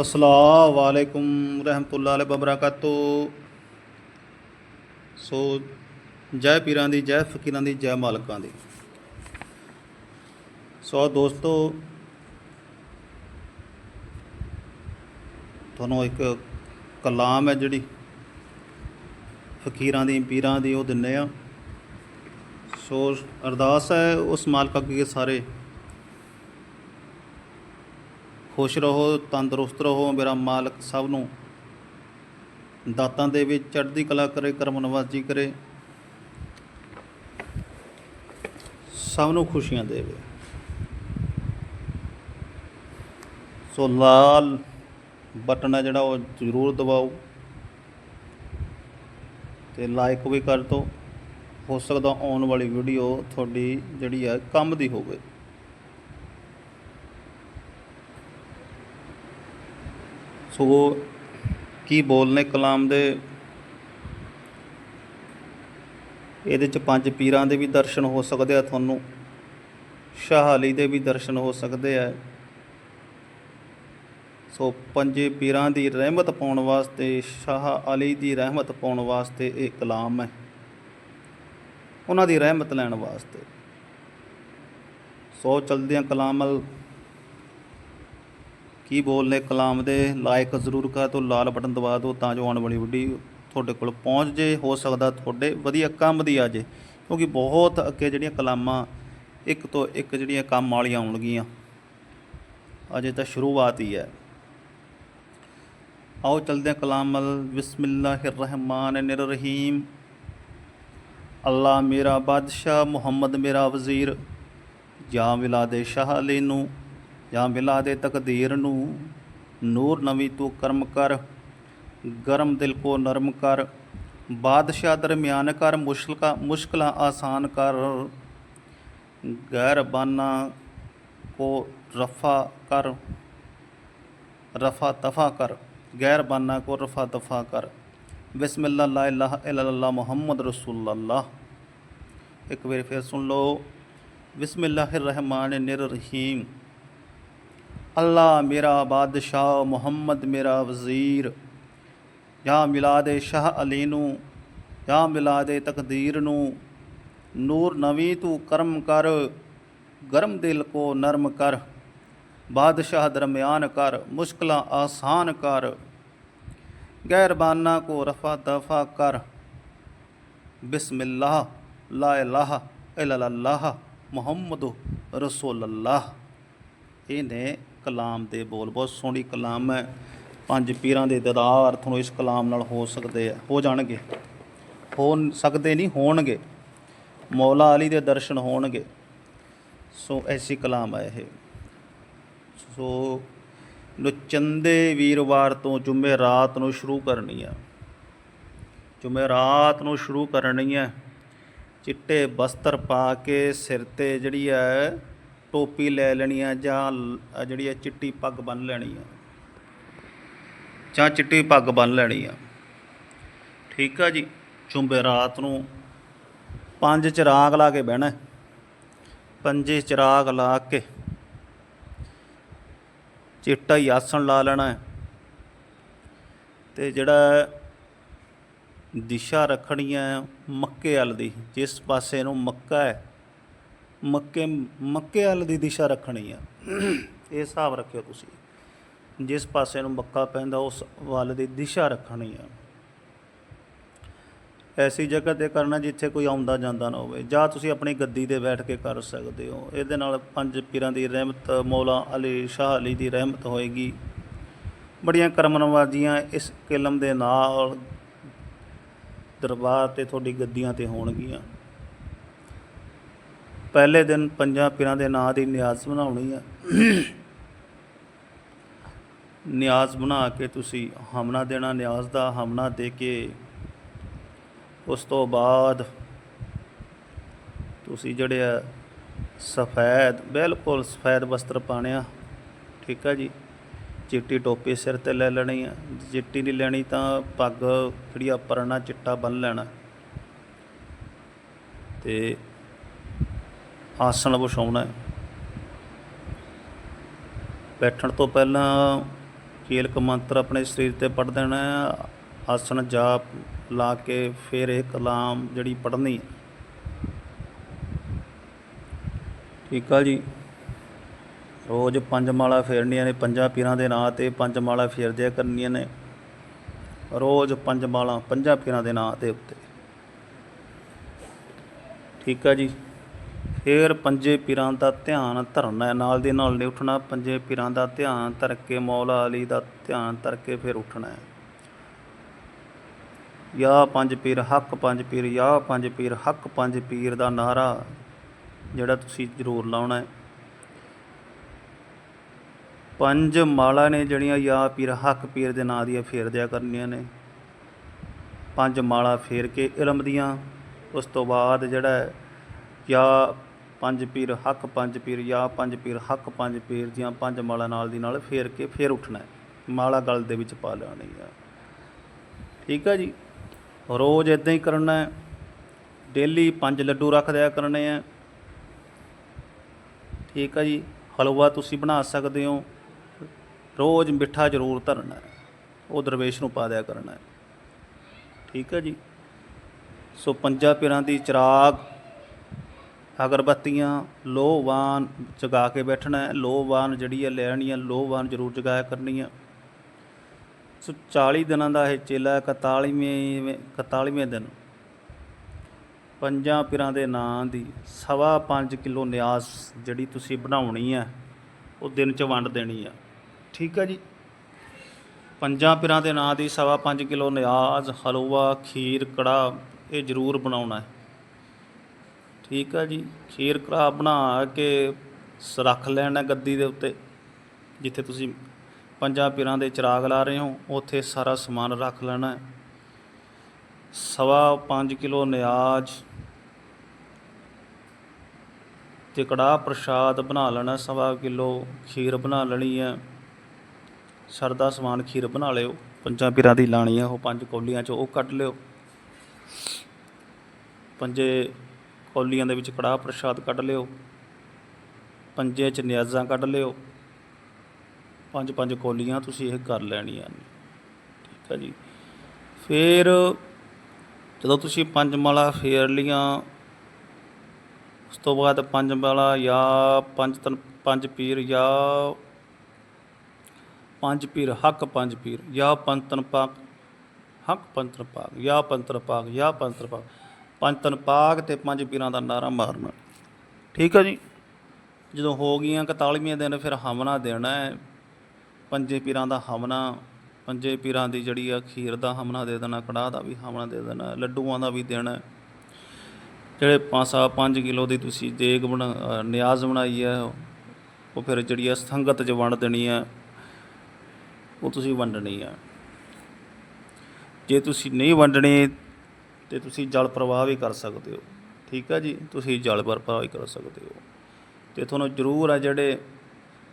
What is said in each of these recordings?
ਅਸਲਾਮ ਵਾਲੇਕੁਮ ਰਹਿਮਤੁল্ਲਾਹ ਅਲੈਹ ਵਬਰਕਾਤੁ ਸੋ ਜੈ ਪੀਰਾਂ ਦੀ, ਜੈ ਫਕੀਰਾਂ ਦੀ, ਜੈ ਮਾਲਕਾਂ ਦੀ। ਸੋ ਦੋਸਤੋ, ਤੁਹਾਨੂੰ ਇੱਕ ਕਲਾਮ ਹੈ ਜਿਹੜੀ ਫਕੀਰਾਂ ਦੀ, ਪੀਰਾਂ ਦੀ ਉਹ ਦਿੰਨੇ ਆ। ਸੋ ਅਰਦਾਸ ਹੈ ਉਸ ਮਾਲਕ ਅੱਗੇ ਸਾਰੇ ਖੁਸ਼ ਰਹੋ, ਤੰਦਰੁਸਤ ਰਹੋ, ਮੇਰਾ ਮਾਲਕ ਸਭ ਨੂੰ ਦਾਤਾਂ ਦੇ ਵਿੱਚ ਚੜ੍ਹਦੀ ਕਲਾ ਕਰੇ ਕਰਮ ਨਵਾਜ਼ੀ ਕਰੇ। ਸਭ ਨੂੰ ਖੁਸ਼ੀਆਂ ਦੇਵੇ। ਸੋ ਲਾਲ ਬਟਨ ਹੈ ਜਿਹੜਾ, ਉਹ ਜ਼ਰੂਰ ਦਬਾਓ ਤੇ ਲਾਈਕ ਵੀ ਕਰ ਦਿਓ। ਹੋ ਸਕਦਾ ਆਉਣ ਵਾਲੀ ਵੀਡੀਓ ਤੁਹਾਡੀ ਜਿਹੜੀ ਹੈ, ਕੰਮ ਦੀ ਹੋਵੇ। ਸੋ ਕੀ ਬੋਲ ਨੇ ਕਲਾਮ ਦੇ? ਇਹਦੇ ਚ ਪੰਜ ਪੀਰਾਂ ਦੇ ਵੀ ਦਰਸ਼ਨ ਹੋ ਸਕਦੇ ਆ, ਤੁਹਾਨੂੰ ਸ਼ਾਹ ਅਲੀ ਦੇ ਵੀ ਦਰਸ਼ਨ ਹੋ ਸਕਦੇ ਆ। ਸੋ ਪੰਜੇ ਪੀਰਾਂ ਦੀ ਰਹਿਮਤ ਪਾਉਣ ਵਾਸਤੇ, ਸ਼ਾਹ ਅਲੀ ਦੀ ਰਹਿਮਤ ਪਾਉਣ ਵਾਸਤੇ ਇਹ ਕਲਾਮ ਹੈ। ਉਹਨਾਂ ਦੀ ਰਹਿਮਤ ਲੈਣ ਵਾਸਤੇ। ਸੋ ਚਲਦਿਆਂ ਕਲਾਮਲ ਕੀ ਬੋਲ ਨੇ? ਕਲਾਮ ਦੇ ਲਾਇਕ ਜ਼ਰੂਰ ਕਰ ਦਿਓ ਲਾਲ ਬਟਨ ਦਬਾ ਦਿਓ ਤਾਂ ਜੋ ਆਉਣ ਵਾਲੀ ਵੀਡੀਓ ਤੁਹਾਡੇ ਕੋਲ ਪਹੁੰਚ ਜੇ, ਹੋ ਸਕਦਾ ਤੁਹਾਡੇ ਵਧੀਆ ਕੰਮ ਦੀ ਆ ਜੇ। ਕਿਉਂਕਿ ਬਹੁਤ ਅੱਗੇ ਜਿਹੜੀਆਂ ਕਲਾਮਾਂ ਇੱਕ ਤੋਂ ਇੱਕ ਜਿਹੜੀਆਂ ਕੰਮ ਵਾਲੀਆਂ ਆਉਣਗੀਆਂ। ਅਜੇ ਤਾਂ ਸ਼ੁਰੂਆਤ ਹੀ ਹੈ। ਆਓ ਚਲਦੇ ਹਾਂ ਕਲਾਮਲ ਬਿਸਮਿਲ੍ਲਾਹਿਰ ਰਹਿਮਾਨਿਰ ਰਹੀਮ। ਅੱਲਾ ਮੇਰਾ ਬਾਦਸ਼ਾਹ, ਮੁਹੰਮਦ ਮੇਰਾ ਵਜ਼ੀਰ। ਜਾਂ ਵਿਲਾਦੇ ਸ਼ਾਹ ਅਲੀ ਨੂੰ ਜਾਂ ਬਿਲਾ ਦੇ ਤਕਦੀਰ ਨੂੰ ਨੂਰ ਨਵੀ ਤੂੰ ਕਰਮ ਕਰ, ਗਰਮ ਦਿਲ ਕੋ ਨਰਮ ਕਰ, ਬਾਦਸ਼ਾਹ ਦਰਮਿਆਨ ਕਰ, ਮੁਸ਼ਕਲਾ, ਮੁਸ਼ਕਲਾਂ ਆਸਾਨ ਕਰ ਗੈਰ ਬਾਨਾ ਕੋ ਰਫਾ ਕਰ, ਰਫਾ ਤਫਾ ਕਰ ਗੈਰ ਬਾਨਾ ਕੋ ਰਫਾ ਤਫਾ ਕਰ। ਬਿਸਮਿਲ੍ਲਾ ਲਾ ਇਲਾਹਾ ਇਲੱਲਾ ਮੁਹੰਮਦ ਰਸੂਲullah ਇੱਕ ਵਾਰ ਫਿਰ ਸੁਣ ਲਓ। ਬਿਸਮਿਲ੍ਲਾਹਿਰ ਰਹਿਮਾਨਿਰ ਰਹੀਮ। اللہ میرا بادشاہ محمد میرا وزیر۔ یا ملاد شاہ علی نو، یا ملاد تقدیر نو۔ نور نوی تو کرم کر، گرم دل کو نرم کر۔ بادشاہ درمیان کر، مشکلاں آسان کر۔ غیر بانہ کو رفع دفع کر۔ بسم اللہ، لا الہ الا اللہ، محمد رسول اللہ۔ انہیں ਕਲਾਮ ਦੇ ਬੋਲ। ਬਹੁਤ ਸੋਹਣੀ ਕਲਾਮ ਹੈ। ਪੰਜ ਪੀਰਾਂ ਦੇ ਦਦਾਰ ਤੁਹਾਨੂੰ ਇਸ ਕਲਾਮ ਨਾਲ ਹੋ ਸਕਦੇ ਆ। ਹੋ ਜਾਣਗੇ। ਹੋ ਸਕਦੇ ਨਹੀਂ, ਹੋਣਗੇ। ਮੌਲਾ ਅਲੀ ਦੇ ਦਰਸ਼ਨ ਹੋਣਗੇ। ਸੋ ਐਸੀ ਕਲਾਮ ਹੈ ਇਹ। ਸੋ ਨੁਚੰਦੇ ਵੀਰਵਾਰ ਤੋਂ ਜੁਮੇ ਰਾਤ ਨੂੰ ਸ਼ੁਰੂ ਕਰਨੀ ਆ। ਜੁਮੇ ਰਾਤ ਨੂੰ ਸ਼ੁਰੂ ਕਰਨੀ ਹੈ ਚਿੱਟੇ ਬਸਤਰ ਪਾ ਕੇ ਸਿਰ ਤੇ ਜਿਹੜੀ ਹੈ ਟੋਪੀ ਲੈ ਲੈਣੀ ਆ ਜਾਂ ਲ- ਜਿਹੜੀ ਹੈ ਚਿੱਟੀ ਪੱਗ ਬੰਨ ਲੈਣੀ ਆ। ਜਾਂ ਚਿੱਟੀ ਪੱਗ ਬੰਨ ਲੈਣੀ ਆ। ਠੀਕ ਆ ਜੀ? ਚੁੰਬੇ ਰਾਤ ਨੂੰ ਪੰਜ ਚਿਰਾਗ ਲਾ ਕੇ ਬਹਿਣਾ। ਪੰਜੇ ਚਿਰਾਗ ਲਾ ਕੇ ਚਿੱਟਾ ਹੀ ਆਸਣ ਲਾ ਲੈਣਾ ਹੈ। ਤੇ ਜਿਹੜਾ ਦਿਸ਼ਾ ਰੱਖਣੀ ਹੈ ਮੱਕੇ ਵੱਲ ਦੀ, ਜਿਸ ਪਾਸੇ ਨੂੰ ਮੱਕਾ ਹੈ ਮੱਕੇ ਮੱਕੇ ਵੱਲ ਦੀ ਦਿਸ਼ਾ ਰੱਖਣੀ ਆ। ਇਹ ਹਿਸਾਬ ਰੱਖਿਓ ਤੁਸੀਂ। ਜਿਸ ਪਾਸੇ ਨੂੰ ਮੱਕਾ ਪੈਂਦਾ, ਉਸ ਵੱਲ ਦੀ ਦਿਸ਼ਾ ਰੱਖਣੀ ਆ। ਐਸੀ ਜਗ੍ਹਾ ਤੇ ਕਰਨਾ ਜਿੱਥੇ ਕੋਈ ਆਉਂਦਾ ਜਾਂਦਾ ਨਾ ਹੋਵੇ। ਜਾਂ ਤੁਸੀਂ ਆਪਣੀ ਗੱਦੀ ਤੇ ਬੈਠ ਕੇ ਕਰ ਸਕਦੇ ਹੋ। ਇਹਦੇ ਨਾਲ ਪੰਜ ਪੀਰਾਂ ਦੀ ਰਹਿਮਤ, ਮੌਲਾ ਅਲੀ ਸ਼ਾਹ ਅਲੀ ਦੀ ਰਹਿਮਤ ਹੋਏਗੀ। ਬੜੀਆਂ ਕਰਮਨਵਾਜ਼ੀਆਂ ਇਸ ਕਿਲਮ ਦੇ ਨਾਲ ਦਰਬਾਰ ਤੇ ਤੁਹਾਡੀ ਗੱਦੀਆਂ ਤੇ ਹੋਣਗੀਆਂ। ਪਹਿਲੇ ਦਿਨ ਪੰਜਾਂ ਪੀਰਾਂ ਦੇ ਨਾਂ ਦੀ ਨਿਆਜ਼ ਬਣਾਉਣੀ ਆ। ਨਿਆਜ਼ ਬਣਾ ਕੇ ਤੁਸੀਂ ਹਮਨਾ ਦੇਣਾ, ਨਿਆਜ਼ ਦਾ ਹਮਨਾ ਦੇ ਕੇ ਉਸ ਤੋਂ ਬਾਅਦ ਤੁਸੀਂ ਜਿਹੜੇ ਆ ਸਫੈਦ, ਬਿਲਕੁਲ ਸਫੈਦ ਵਸਤਰ ਪਾਣਿਆ ਠੀਕ ਆ ਜੀ? ਚਿੱਟੀ ਟੋਪੀ ਸਿਰ ਤੇ ਲੈ ਲੈਣੀ ਆ। ਚਿੱਟੀ ਨਹੀਂ ਲੈਣੀ ਤਾਂ ਪੱਗ ਜਿਹੜੀ ਆ ਪਰਨਾ ਚਿੱਟਾ ਬੰਨ ਲੈਣਾ। ਤੇ ਆਸਣ ਵਿਛਾਉਣਾ ਹੈ। ਬੈਠਣ ਤੋਂ ਪਹਿਲਾਂ ਕੀਲਕ ਮੰਤਰ ਆਪਣੇ ਸਰੀਰ ਤੇ ਪੜ ਦੇਣਾ ਹੈ। ਆਸਣ ਜਾਪ ਲਾ ਕੇ ਫਿਰ ਇਹ ਕਲਾਮ ਜਿਹੜੀ ਪੜ੍ਹਨੀ ਠੀਕ ਆ ਜੀ। ਰੋਜ਼ ਪੰਜ ਮਾਲਾ ਫੇਰਨੀਆਂ ਨੇ, ਪੰਜਾਂ ਪੀਰਾਂ ਦੇ ਨਾਂ ਤੇ ਪੰਜ ਮਾਲਾ ਫੇਰਦਿਆ ਕਰਨੀਆਂ ਨੇ। ਰੋਜ਼ ਪੰਜ ਮਾਲਾ, ਪੰਜਾਂ ਪੀਰਾਂ ਦੇ ਨਾਂ ਦੇ ਉੱਤੇ। ਠੀਕ ਆ ਜੀ। ਫਿਰ ਪੰਜੇ ਪੀਰਾਂ ਦਾ ਧਿਆਨ ਧਰਨਾ ਨਾਲ ਦੇ ਨਾਲ ਨਹੀਂ ਉੱਠਣਾ, ਪੰਜੇ ਪੀਰਾਂ ਦਾ ਧਿਆਨ ਧਰ ਕੇ ਮੌਲਾ ਅਲੀ ਦਾ ਧਿਆਨ ਧਰ ਕੇ ਫਿਰ ਉੱਠਣਾ ਹੈ। ਯਾ ਪੰਜ ਪੀਰ ਹੱਕ ਪੰਜ ਪੀਰ, ਯਾ ਪੰਜ ਪੀਰ ਹੱਕ ਪੰਜ ਪੀਰ ਦਾ ਨਾਰਾ ਜਿਹੜਾ ਤੁਸੀਂ ਜ਼ਰੂਰ ਲਾਉਣਾ ਹੈ। ਪੰਜ ਮਾਲਾ ਨੇ ਜਿਹੜੀਆਂ ਯਾ ਪੀਰ ਹੱਕ ਪੀਰ ਦੇ ਨਾਂ ਦੀਆਂ ਫੇਰ ਦਿਆ ਕਰਨੀਆਂ ਨੇ। ਪੰਜ ਮਾਲਾ ਫੇਰ ਕੇ ਇਲਮ ਦੀਆਂ, ਉਸ ਤੋਂ ਬਾਅਦ ਜਿਹੜਾ ਹੈ, ਯਾ ਪੰਜ ਪੀਰ ਹੱਕ, ਪੰਜ ਪੀਰ ਯਾ, ਪੰਜ ਪੀਰ ਹੱਕ, ਪੰਜ ਪੀਰ ਦੀਆਂ ਪੰਜ ਮਾਲਾ ਨਾਲ ਦੀ ਨਾਲ ਫੇਰ ਕੇ ਫੇਰ ਉੱਠਣਾ ਹੈ। ਮਾਲਾ ਗਲ ਦੇ ਵਿੱਚ ਪਾ ਲੈਣੀ ਆ। ਠੀਕ ਆ ਜੀ? ਰੋਜ਼ ਇਦਾਂ ਹੀ ਕਰਨਾ ਹੈ। ਡੇਲੀ ਪੰਜ ਲੱਡੂ ਰੱਖ ਦਿਆ ਕਰਨੇ ਆ। ਠੀਕ ਆ ਜੀ? ਹਲਵਾ ਤੁਸੀਂ ਬਣਾ ਸਕਦੇ ਹੋ। ਰੋਜ਼ ਮਿੱਠਾ ਜ਼ਰੂਰ ਧਰਨਾ ਹੈ। ਉਹ ਦਰਵੇਸ਼ ਨੂੰ ਪਾ ਦਿਆ ਕਰਨਾ ਹੈ। ਠੀਕ ਹੈ ਜੀ? ਸੋ ਪੰਜਾਂ ਪੀਰਾਂ ਦੀ ਚਿਰਾਗ ਅਗਰਬੱਤੀਆਂ ਲੋਹਵਾਨ ਜਗਾ ਕੇ ਬੈਠਣਾ ਹੈ। ਲੋਹਵਾਨ ਜਿਹੜੀ ਹੈ ਲੈਣੀ ਹੈ। ਲੋਹਵਾਨ ਜ਼ਰੂਰ ਜਗਾਇਆ ਕਰਨੀ ਹੈ ਸੋ 40 ਦਿਨਾਂ ਦਾ ਇਹ ਚੇਲਾ ਹੈ, 41ਵੇਂ 41ਵੇਂ ਦਿਨ। ਪੰਜਾਂ ਪਿਰਾਂ ਦੇ ਨਾਂ ਦੀ ਸਵਾ ਪੰਜ ਕਿਲੋ ਨਿਆਜ਼ ਜਿਹੜੀ ਤੁਸੀਂ ਬਣਾਉਣੀ ਹੈ ਉਹ ਦਿਨ ਚ ਵੰਡ ਦੇਣੀ ਆ ਠੀਕ ਹੈ ਜੀ? ਪੰਜਾਂ ਪਿਰਾਂ ਦੇ ਨਾਂ ਦੀ ਸਵਾ ਪੰਜ ਕਿਲੋ ਨਿਆਜ਼ ਹਲਵਾ ਖੀਰ ਕੜਾ ਇਹ ਜ਼ਰੂਰ ਬਣਾਉਣਾ ਹੈ। ਠੀਕ ਆ ਜੀ, ਖੀਰ ਕੜਾ ਬਣਾ ਕੇ ਸ- ਰੱਖ ਲੈਣਾ ਗੱਦੀ ਦੇ ਉੱਤੇ, ਜਿੱਥੇ ਤੁਸੀਂ ਪੰਜਾਂ ਪੀਰਾਂ ਦੇ ਚਿਰਾਗ ਲਾ ਰਹੇ ਹੋ, ਉੱਥੇ ਸਾਰਾ ਸਮਾਨ ਰੱਖ ਲੈਣਾ ਹੈ। ਸਵਾ ਪੰਜ ਕਿਲੋ ਨਿਆਜ਼ ਤੇ ਕੜਾਹ ਪ੍ਰਸ਼ਾਦ ਬਣਾ ਲੈਣਾ, ਸਵਾ ਕਿਲੋ ਖੀਰ ਬਣਾ ਲੈਣੀ ਹੈ। ਸਰਦਾ ਸਮਾਨ ਖੀਰ ਬਣਾ ਲਿਓ, ਪੰਜਾਂ ਪੀਰਾਂ ਦੀ ਲਾਣੀ ਹੈ ਉਹ ਪੰਜ ਕੌਲੀਆਂ ਚ, ਉਹ ਕੱਢ ਲਿਓ। ਪੰਜੇ ਕੌਲੀਆਂ ਦੇ ਵਿੱਚ ਕੜਾਹ ਪ੍ਰਸ਼ਾਦ ਕੱਢ ਲਿਓ, ਪੰਜੇ ਚ ਨਿਆਜ਼ਾਂ ਕੱਢ ਲਿਓ, ਪੰਜ ਪੰਜ ਕੌਲੀਆਂ ਤੁਸੀਂ ਇਹ ਕਰ ਲੈਣੀਆਂ ਨੇ। ਠੀਕ ਹੈ ਜੀ। ਫਿਰ ਜਦੋਂ ਤੁਸੀਂ ਪੰਜ ਮਾਲਾ ਫੇਰ ਲੀਆਂ, ਉਸ ਤੋਂ ਬਾਅਦ ਪੰਜ ਮਾਲਾ ਜਾਂ ਪੰਜ ਤਨ, ਪੰਜ ਪੀਰ ਜਾਂ ਪੰਜ ਪੀਰ, ਹੱਕ ਪੰਜ ਪੀਰ ਜਾਂ ਪੰਤਨ ਪਾਕ, ਹੱਕ ਪੰਤਰ ਪਾਕ ਜਾਂ ਪੰਤਰ ਪਾਕ ਜਾਂ ਪੰਤਰ ਪਾਕ। ਪੰਤਨ ਪਾਕ ਤੇ ਪੰਜ ਪੀਰਾਂ ਦਾ ਨਾਰਾ ਮਾਰਨਾ। ਠੀਕ ਹੈ ਜੀ। ਜਦੋਂ ਹੋ ਗਈਆਂ 41ਵੇਂ ਦਿਨ ਫਿਰ ਹਵਨਾ ਦੇਣਾ ਹੈ। ਪੰਜੇ ਪੀਰਾਂ ਦਾ ਹਵਨਾ ਪੰਜੇ ਪੀਰਾਂ ਦੀ ਜਿਹੜੀ ਆ ਖੀਰ ਦਾ ਹਵਨਾ ਦੇ ਦੇਣਾ ਕੜਾਹ ਦਾ ਵੀ ਹਵਨਾ ਦੇ ਦੇਣਾ ਲੱਡੂਆਂ ਦਾ ਵੀ ਦੇਣਾ। ਜਿਹੜੇ ਪਾਸਾ 5 ਕਿਲੋ ਦੀ ਤੁਸੀਂ ਦੇਗ ਬਣਾ ਨਿਆਜ਼ ਬਣਾਈ ਹੈ ਉਹ ਫਿਰ ਜਿਹੜੀ ਆ ਸੰਗਤ 'ਚ ਵੰਡ ਦੇਣੀ ਹੈ ਉਹ ਤੁਸੀਂ ਵੰਡਣੀ ਹੈ ਜੇ ਤੁਸੀਂ ਨਹੀਂ ਵੰਡਣੀ ਤੇ ਤੁਸੀਂ ਜਲ ਪ੍ਰਵਾਹ ਵੀ ਕਰ ਸਕਦੇ ਹੋ। ਠੀਕ ਆ ਜੀ? ਤੁਸੀਂ ਜਲ ਪ੍ਰਵਾਹ ਵੀ ਕਰ ਸਕਦੇ ਹੋ। ਤੇ ਤੁਹਾਨੂੰ ਜ਼ਰੂਰ ਆ ਜਿਹੜੇ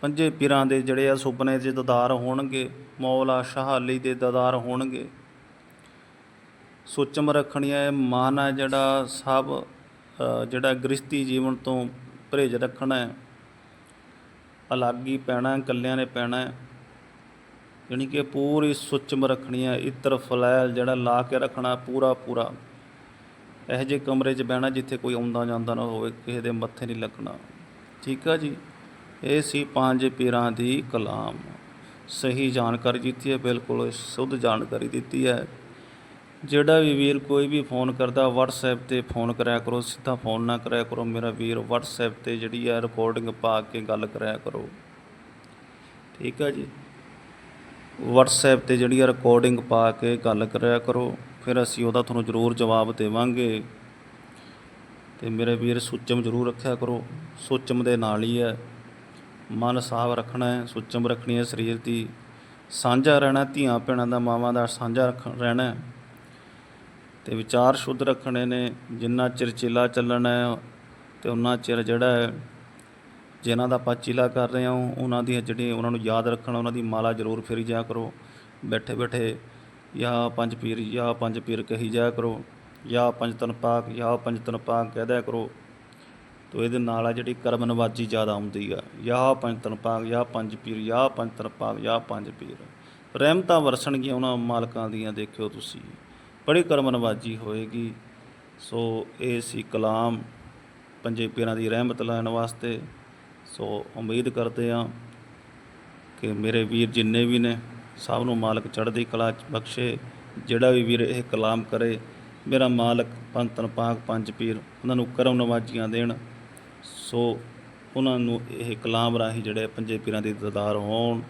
ਪੰਜੇ ਪੀਰਾਂ ਦੇ ਜਿਹੜੇ ਆ ਸੁਪਨੇ ਦੇ ਦਦਾਰ ਹੋਣਗੇ, ਮੌਲਾ ਸ਼ਾਹ ਅਲੀ ਦੇ ਦਦਾਰ ਹੋਣਗੇ। ਸੁਚਮ ਰੱਖਣੀ ਹੈ ਮਨ ਹੈ ਜਿਹੜਾ ਸਭ ਜਿਹੜਾ ਗ੍ਰਸਤੀ ਜੀਵਨ ਤੋਂ ਪਰਹੇਜ਼ ਰੱਖਣਾ ਹੈ। ਅਲੱਗ ਹੀ ਪੈਣਾ, ਇਕੱਲਿਆਂ ਨੇ ਪੈਣਾ ਹੈ। ਯਾਨੀ ਕਿ ਪੂਰੀ ਸੁੱਚਮ ਰੱਖਣੀ ਹੈ, ਇਤਰ ਫਲੈਲ ਜਿਹੜਾ ਲਾ ਕੇ ਰੱਖਣਾ ਪੂਰਾ ਪੂਰਾ। ਇਹੋ ਜਿਹੇ ਕਮਰੇ 'ਚ ਬਹਿਣਾ ਜਿੱਥੇ ਕੋਈ ਆਉਂਦਾ ਜਾਂਦਾ ਨਾ ਹੋਵੇ, ਕਿਸੇ ਦੇ ਮੱਥੇ ਨਹੀਂ ਲੱਗਣਾ। ਠੀਕ ਆ ਜੀ? ਇਹ ਸੀ ਪੰਜ ਪੀਰਾਂ ਦੀ ਕਲਾਮ। ਸਹੀ ਜਾਣਕਾਰੀ ਦਿੱਤੀ ਹੈ, ਬਿਲਕੁਲ ਸ਼ੁੱਧ ਜਾਣਕਾਰੀ ਦਿੱਤੀ ਹੈ। ਜਿਹੜਾ ਵੀ ਵੀਰ ਕੋਈ ਵੀ ਫੋਨ ਕਰਦਾ, WhatsApp ਤੇ ਫੋਨ ਕਰਿਆ ਕਰੋ, ਸਿੱਧਾ ਫੋਨ ਨਾ ਕਰਿਆ ਕਰੋ। ਮੇਰਾ ਵੀਰ WhatsApp ਤੇ ਜਿਹੜੀ ਹੈ ਰਿਕਾਰਡਿੰਗ ਪਾ ਕੇ ਗੱਲ ਕਰਿਆ ਕਰੋ। ਠੀਕ ਆ ਜੀ? WhatsApp ਤੇ ਜਿਹੜੀ ਆ ਰਿਕਾਰਡਿੰਗ ਪਾ ਕੇ ਗੱਲ ਕਰਿਆ ਕਰੋ, ਫਿਰ ਅਸੀਂ ਉਹਦਾ ਤੁਹਾਨੂੰ ਜ਼ਰੂਰ ਜਵਾਬ ਦੇਵਾਂਗੇ। ਤੇ ਮੇਰੇ ਵੀਰ ਸੁੱਚਮ ਜ਼ਰੂਰ ਰੱਖਿਆ ਕਰੋ। ਸੁੱਚਮ ਦੇ ਨਾਲ ਹੀ ਹੈ। ਮਨ ਸਾਫ਼ ਰੱਖਣਾ ਹੈ, ਸੁੱਚਮ ਰੱਖਣੀ ਹੈ ਸਰੀਰ ਦੀ। ਸਾਂਝਾ ਰਹਿਣਾ, ਧੀਆਂ ਭੈਣਾਂ ਦਾ ਮਾਵਾਂ ਦਾ ਸਾਂਝਾ ਰੱਖ ਰਹਿਣਾ ਹੈ। ਤੇ ਵਿਚਾਰ ਸ਼ੁੱਧ ਰੱਖਣੇ ਨੇ, ਜਿੰਨਾ ਚਿਰ ਚੇਲਾ ਚੱਲਣਾ ਹੈ ਤੇ ਉਹਨਾਂ ਚਿਰ ਜਿਹੜਾ ਹੈ ਜਿਨ੍ਹਾਂ ਦਾ ਆਪਾਂ ਚਿਲਾ ਕਰ ਰਹੇ ਹਾਂ, ਉਹਨਾਂ ਦੀਆਂ ਜਿਹੜੀਆਂ ਉਹਨਾਂ ਨੂੰ ਯਾਦ ਰੱਖਣਾ, ਉਹਨਾਂ ਦੀ ਮਾਲਾ ਜ਼ਰੂਰ ਫੇਰੀ ਜਾਇਆ ਕਰੋ। ਬੈਠੇ ਬੈਠੇ ਯਾ ਪੰਜ ਪੀਰ, ਯਾ ਪੰਜ ਪੀਰ ਕਹੀ ਜਾਇਆ ਕਰੋ ਜਾਂ ਪੰਜ ਤਨ ਪਾਕ ਜਾਂ ਪੰਜ ਤਨ ਪਾਕ ਕਹਿ ਦਿਆ ਕਰੋ। ਤੋ ਇਹਦੇ ਨਾਲ ਆ ਜਿਹੜੀ ਕਰਮ ਨਵਾਜੀ ਜ਼ਿਆਦਾ ਆਉਂਦੀ ਆ ਜਾਂ ਪੰਜ ਤਨ ਪਾਕ ਜਾਂ ਪੰਜ ਪੀਰ ਜਾਂ ਪੰਜ ਤਨ ਪਾਕ ਜਾਂ ਪੰਜ ਪੀਰ। ਰਹਿਮਤਾਂ ਵਰਸਣਗੀਆਂ ਉਹਨਾਂ ਮਾਲਕਾਂ ਦੀਆਂ, ਦੇਖਿਓ ਤੁਸੀਂ। ਬੜੀ ਕਰਮ ਨਵਾਜੀ ਹੋਏਗੀ। ਸੋ ਇਹ ਸੀ ਕਲਾਮ ਪੰਜੇ ਪੀਰਾਂ ਦੀ ਰਹਿਮਤ ਲੈਣ ਵਾਸਤੇ। ਸੋ ਉਮੀਦ ਕਰਦੇ ਹਾਂ ਕਿ ਮੇਰੇ ਵੀਰ ਜਿੰਨੇ ਵੀ ਨੇ, ਸਭ ਨੂੰ ਮਾਲਕ ਚੜ੍ਹਦੀ ਕਲਾ ਚ ਬਖਸ਼ੇ। ਜਿਹੜਾ ਵੀ ਵੀਰ ਇਹ ਕਲਾਮ ਕਰੇ, ਮੇਰਾ ਮਾਲਕ ਪੰਤਨ ਪਾਕ ਪੰਜ ਪੀਰ ਉਹਨਾਂ ਨੂੰ ਕਰਮ ਨਵਾਜੀਆਂ ਦੇਣ। ਸੋ ਉਹਨਾਂ ਨੂੰ ਇਹ ਕਲਾਮ ਰਾਹੀਂ ਜਿਹੜੇ ਪੰਜੇ ਪੀਰਾਂ ਦੇ ਦਰਦਾਰ ਹੋਣ।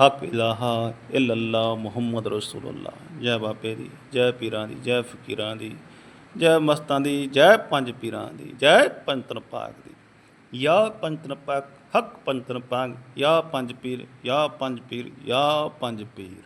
ਹਕ ਇਲਾਹਾ ਇਲੱਲਾ ਮੁਹੰਮਦ ਰਸੂਲullah ਜੈ ਬਾਬੇ ਦੀ, ਜੈ ਪੀਰਾਂ ਦੀ, ਜੈ ਫਕੀਰਾਂ ਦੀ, ਜੈ ਮਸਤਾਂ ਦੀ, ਜੈ ਪੰਜ ਪੀਰਾਂ ਦੀ, ਜੈ ਪੰਤਨ ਪਾਕ ਦੀ। ਯਾ ਪੰਤਨ ਪਾਕ ਹਕ ਪੰਤਨ ਪਾਕ ਯਾ ਪੰਜ ਪੀਰ, ਯਾ ਪੰਜ ਪੀਰ, ਯਾ ਪੰਜ ਪੀਰ।